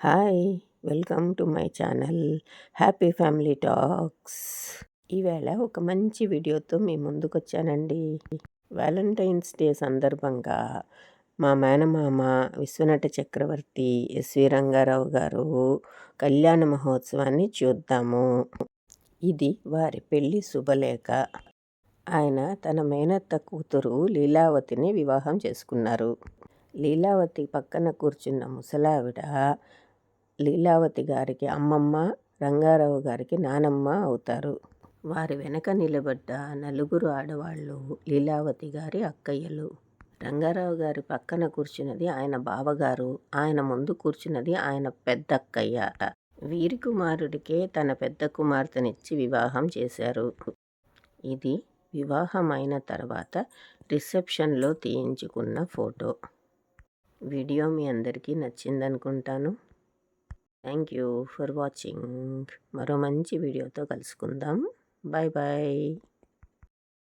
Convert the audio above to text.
Hi welcome to my channel happy family talks ఈవేళ ఒక మంచి వీడియోతో మీ ముందుకు వచ్చానండి వ్యాలంటైన్స్ డే సందర్భంగా మా మేనమామ విశ్వనట చక్రవర్తి ఎస్వి రంగారావు గారు కళ్యాణ మహోత్సవాన్ని చూద్దాము. ఇది వారి పెళ్ళి శుభలేఖ. ఆయన తన మేనత్త కూతురు లీలావతిని వివాహం చేసుకున్నారు. లీలావతి పక్కన కూర్చున్న ముసలావిడ లీలావతి గారికి అమ్మమ్మ రంగారావు గారికి నానమ్మ అవుతారు. వారి వెనక నిలబడ్డ నలుగురు ఆడవాళ్ళు లీలావతి గారి అక్కయ్యలు. రంగారావు గారి పక్కన కూర్చున్నది ఆయన బావగారు. ఆయన ముందు కూర్చున్నది ఆయన పెద్దక్కయ్య వీరి కుమారుడికే తన పెద్ద కుమార్తెనిచ్చి వివాహం చేశారు. ఇది వివాహం అయిన తర్వాత రిసెప్షన్లో తీయించుకున్న ఫోటో. వీడియో మీ అందరికీ నచ్చిందనుకుంటాను. Thank you for watching. మరో మంచి వీడియోతో కలుసుకుందాం. Bye bye